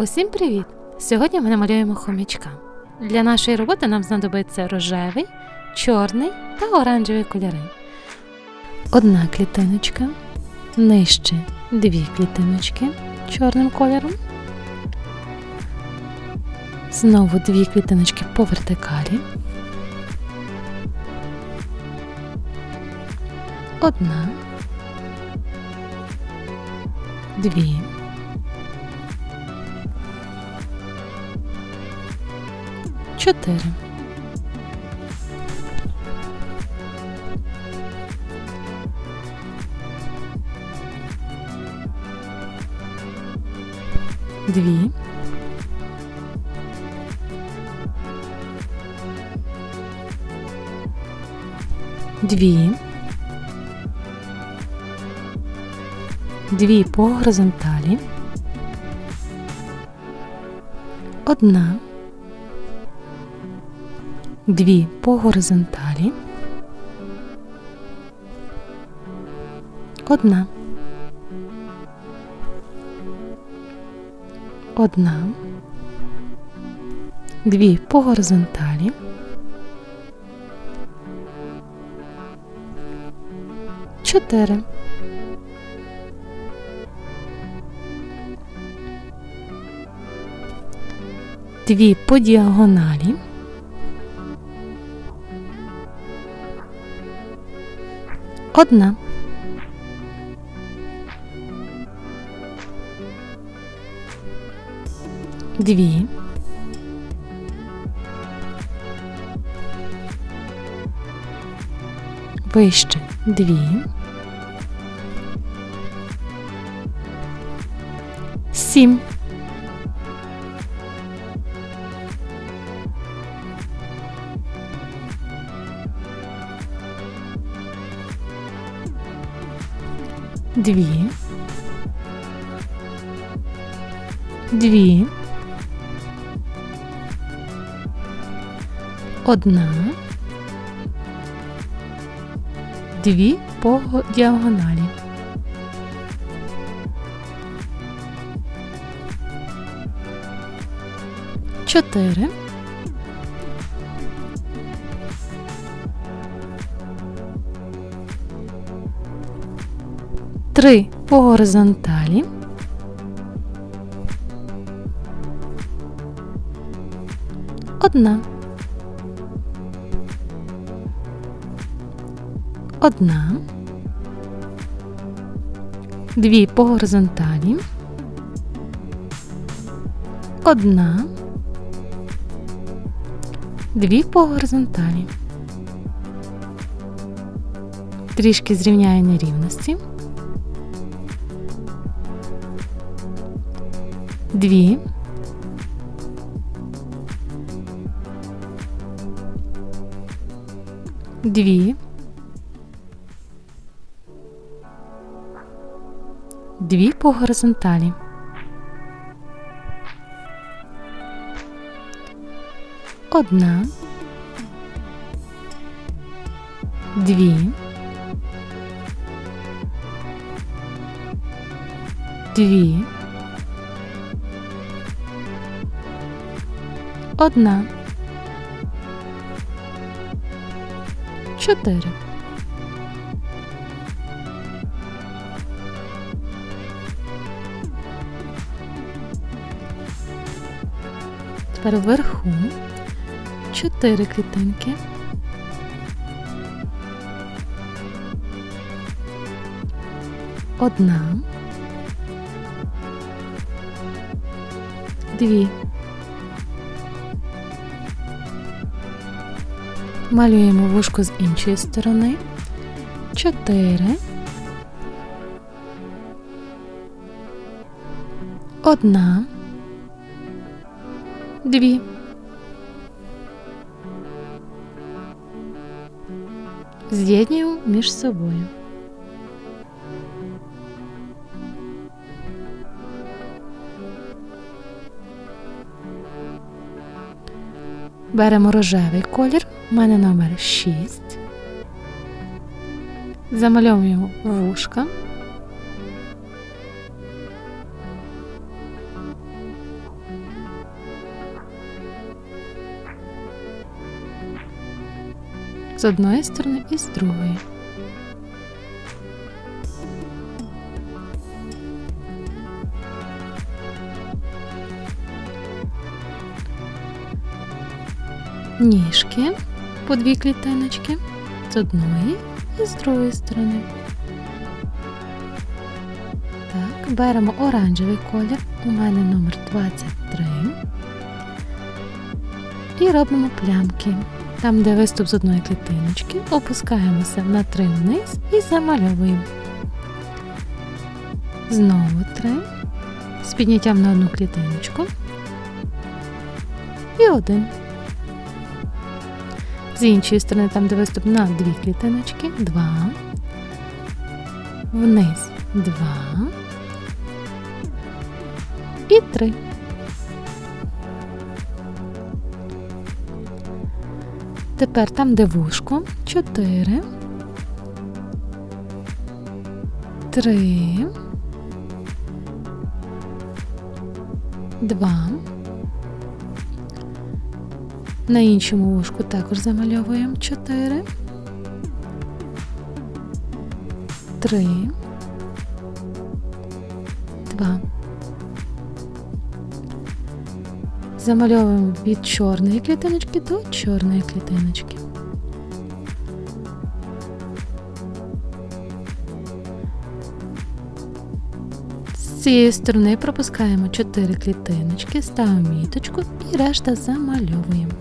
Усім привіт! Сьогодні ми намалюємо хомячка. Для нашої роботи нам знадобиться рожевий, чорний та оранжевий кольори. Одна клітиночка, нижче дві клітиночки чорним кольором. Знову дві клітиночки по вертикалі. Одна. Дві. Чотири. Дві. Дві. Дві по горизонталі. Одна. Дві по горизонталі. Одна. Одна. Дві по горизонталі. Чотири. Дві по діагоналі. Одна. Дві. Вище дві. Сім. Дві. Дві. Одна. Дві по діагоналі. Чотири. Три по горизонталі. Одна. Одна. Дві по горизонталі. Одна. Дві по горизонталі. Трішки зрівняю нерівності. Дві. Дві. Дві по горизонталі. Одна. Дві. Дві. Одна. Чотири. Тепер вверху чотири клітинки. Одна. Дві. Малюємо вушко з іншої сторони. Чотири. Одна. Дві. З'єднюємо між собою. Беремо рожевий колір, у мене номер 6. Замальовуємо вушка. З одної сторони і з другої. Ніжки по дві клітиночки з одної і з другої сторони. Так, беремо оранжевий колір, у мене номер 23. І робимо плямки. Там, де виступ з одної клітиночки, опускаємося на три вниз і замальовуємо. Знову три. З підняттям на одну клітиночку. І один. З іншої сторони, там, де виступ на дві клітиночки, два. Вниз два. І три. Тепер там, де вушко, чотири. Три. Два. На іншому вушку також замальовуємо 4, 3, 2. Замальовуємо від чорної клітиночки до чорної клітиночки. З цієї сторони пропускаємо 4 клітиночки, ставимо міточку і решта замальовуємо.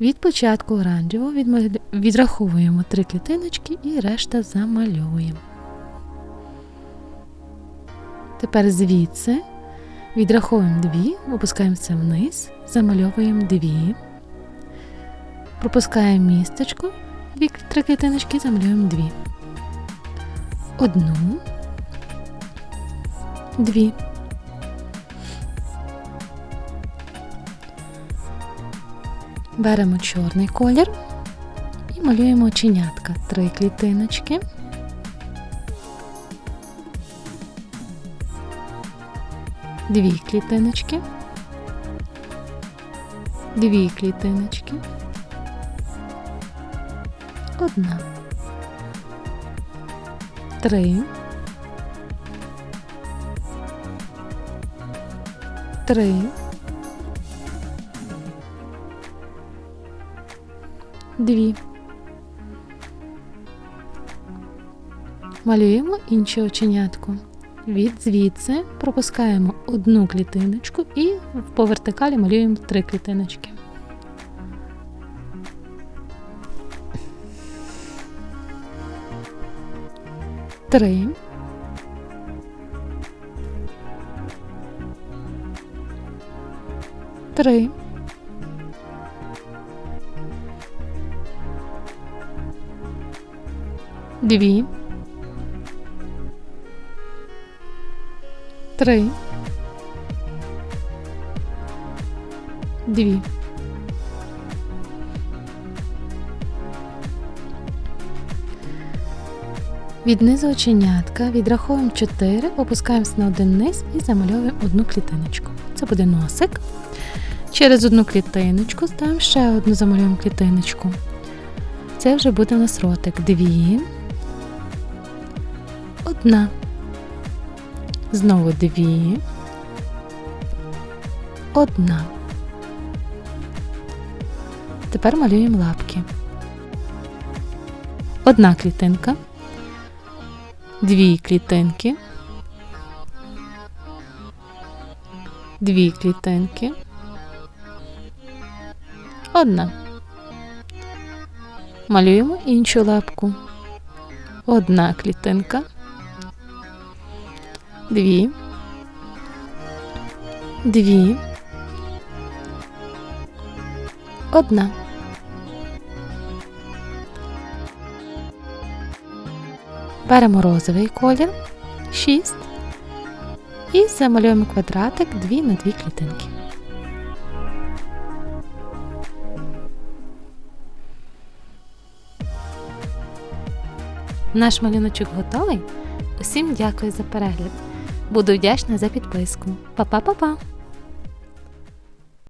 Від початку оранжевого відраховуємо 3 клітиночки і решта замальовуємо. Тепер звідси відраховуємо 2, опускаємося вниз, замальовуємо 2. Пропускаємо містечко, 3 клітиночки, замалюємо 2. Одну, дві. Беремо чорний колір і малюємо оченятка. Три клітиночки. Дві клітиночки. Дві клітиночки. Одна. Три. Три. Дві. Малюємо інше оченятко. Від звідси пропускаємо одну клітиночку і по вертикалі малюємо три клітиночки. Три. Три. Дві. Три. Дві. Від низу оченятка відраховуємо 4, опускаємося на один низ і замальовуємо одну клітиночку. Це буде носик. Через одну клітиночку ставимо ще одну замалюємо клітиночку. Це вже буде у нас ротик. Дві. Одна. Знову дві. Одна. Тепер малюємо лапки. Одна клітинка. Дві клітинки. Дві клітинки. Одна. Малюємо іншу лапку. Одна клітинка. Дві. Дві. Одна. Беремо розовий колір 6 і замалюємо квадратик 2 на 2 клітинки. Наш малюночок готовий. Усім дякую за перегляд. Буду вдячна за підписку. Па-па-па-па!